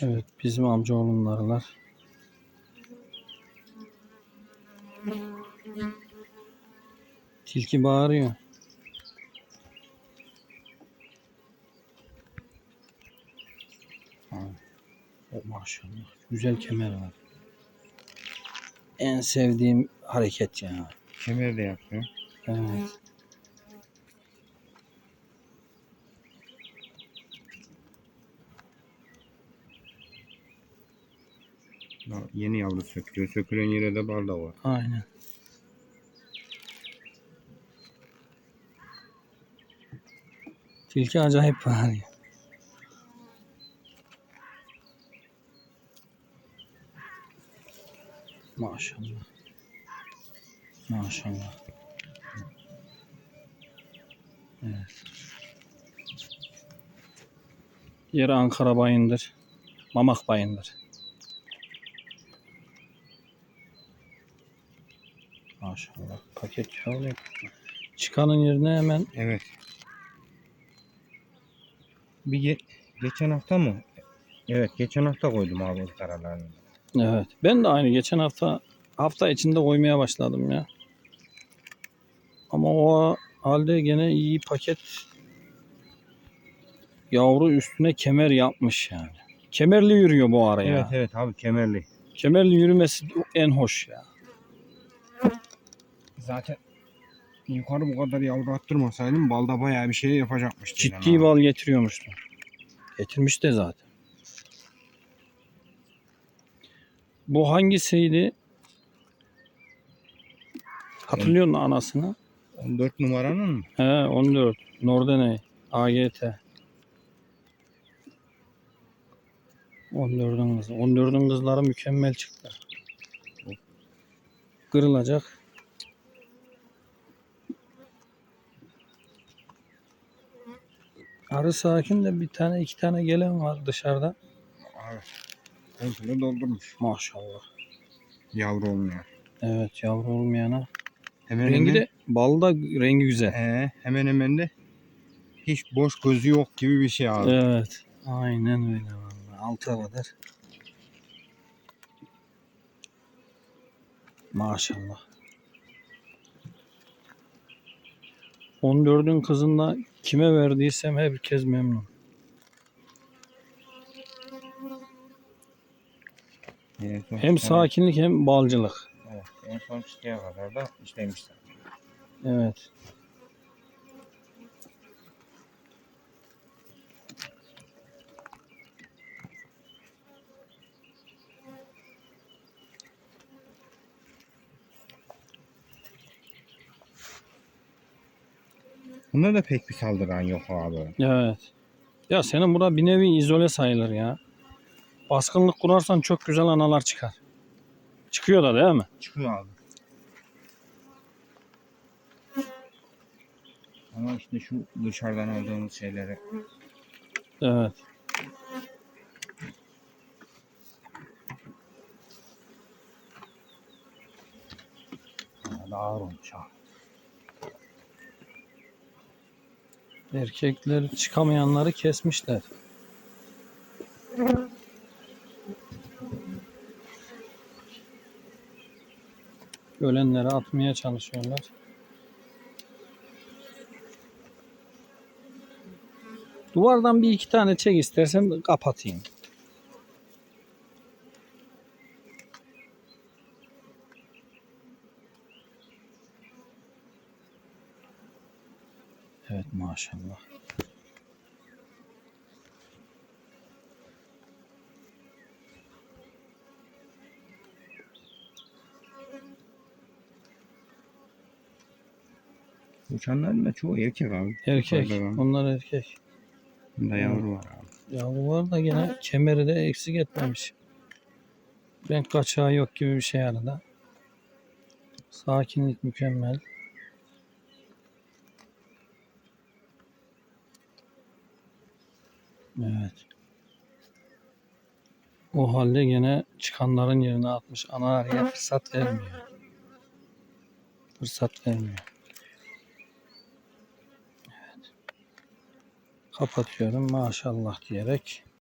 Evet bizim amcaoğlunun arılar. Tilki bağırıyor. Ha, o maşallah. Güzel kemer var. En sevdiğim hareket ya. Kemer de yapıyor. Evet. Yeni yavru sökülüyor. Sökülen yere de bal da var. Aynen. Tilki acayip bağırıyor. Maşallah. Maşallah. Evet. Yeri Ankara Bayındır. Mamak Bayındır. Maşallah. Paket şöyle. Çıkanın yerine hemen Evet. Bir ge- geçen hafta mı? Evet geçen hafta koydum abi ızgaralarını. evet. Ben de aynı geçen hafta hafta içinde koymaya başladım ya. Ama o halde gene iyi paket yavru üstüne kemer yapmış yani. Kemerli yürüyor bu ara ya. Evet evet abi kemerli. Kemerli yürümesi en hoş ya. Zaten yukarı bu kadar yavru attırmasaydım balda bayağı bir şey yapacakmıştı. Ciddi bal getiriyormuştu. Getirmiş de zaten. Bu hangisiydi? Hatırlıyor musun anasını? 14 numaranın mı? He 14. Nordene. AGT. 14'ün kızı. 14'ün kızları mükemmel çıktı. Kırılacak. Arı sakin de bir tane iki tane gelen var dışarıda. Abi. Komple doldurmuş. Maşallah. Yavru olmuyor. Evet yavru olmayana. Hemen rengi hemen, de balda rengi güzel. He, hemen hemen de hiç boş gözü yok gibi bir şey abi. Evet. Aynen öyle vallahi. Alta kadar. Maşallah. 14'ün kızında kime verdiysem herkes memnun. Hem sakinlik hem balcılık. Evet, en son çıkaya kadar da işlemişler. Evet. Bunda da pek bir saldıran yok abi. Evet. Ya senin burada bir nevi izole sayılır ya. Baskınlık kurarsan çok güzel analar çıkar. Çıkıyor da değil mi? Çıkıyor abi. Ama işte şu dışarıdan aldığımız şeyleri Evet. Aa, da ağır olmuş ha. Erkekler çıkamayanları kesmişler. Ölenleri atmaya çalışıyorlar. Duvardan bir iki tane çek istersen kapatayım. Evet maşallah. Uçanların da çoğu erkek abi. Erkek. Var. Onlar erkek. Bunda yavru var abi. Yavru var da gene kemeri de eksik etmemiş. Renk kaçağı yok gibi bir şey arada. Sakinlik mükemmel. Evet. O halde gene çıkanların yerine atmış. Ana arıya fırsat vermiyor. Fırsat vermiyor. Evet. Kapatıyorum maşallah diyerek.